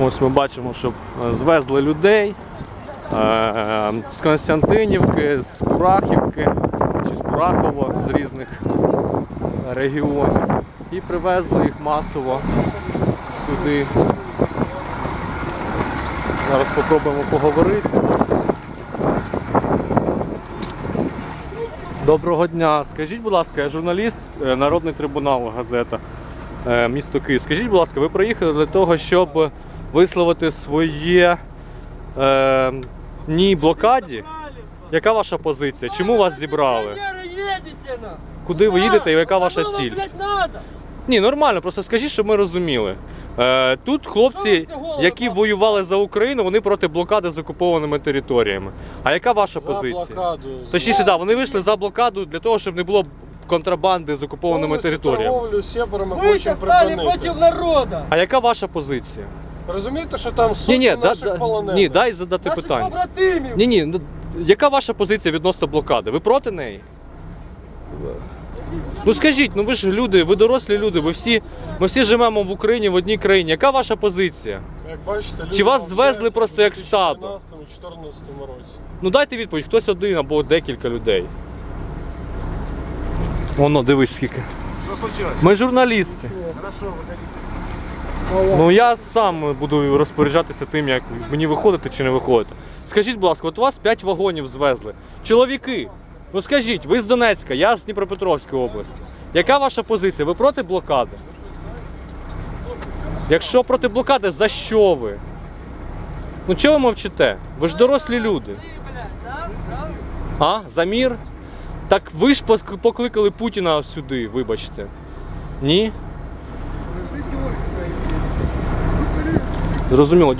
Ось ми бачимо, що е, звезли людей е, з Константинівки, з Курахівки чи з Курахова, з різних регіонів. І привезли їх масово сюди. Зараз спробуємо поговорити. Доброго дня. Скажіть, будь ласка, я журналіст, е, Народний трибунал, газета е, місто Київ. Скажіть, будь ласка, ви приїхали для того, щоб висловити своє е, ні блокаді? Яка ваша позиція? Чому вас зібрали? Куди ви їдете і яка ваша ціль? Ні, нормально, просто скажіть, щоб ми розуміли. Е, тут хлопці, які воювали за Україну, вони проти блокади з окупованими територіями. А яка ваша позиція? блокаду. Точніше, да, вони вийшли за блокаду для того, щоб не було контрабанди з окупованими Повністю територіями. хочемо стали против народа. А яка ваша позиція? Розумієте, що там Ні, сотні ні, да, наших да, полонених? ні, дай задати Наших питання. побратимів. Ні, ні, ну, яка ваша позиція відносно блокади? Ви проти неї? Ну скажіть, ну ви ж люди, ви дорослі люди, ви всі, ми всі живемо в Україні в одній країні. Яка ваша позиція? Як бачите, люди Чи вас звезли просто як стадо? 2014-2014 році. Ну дайте відповідь, хтось один або декілька людей. Воно, дивись скільки. Что случилось? Ми журналісти. Хорошо, выходите. Ну я сам буду розпоряджатися тим, як мені виходити чи не виходити. Скажіть, будь ласка, от у вас 5 вагонів звезли. Чоловіки, ну скажіть, ви з Донецька, я з Дніпропетровської області. Яка ваша позиція? Ви проти блокади? Якщо проти блокади, за що ви? Ну чого ви мовчите? Ви ж дорослі люди. А? За мір? Так ви ж покликали Путіна сюди, вибачте. Ні? Зрозуміло.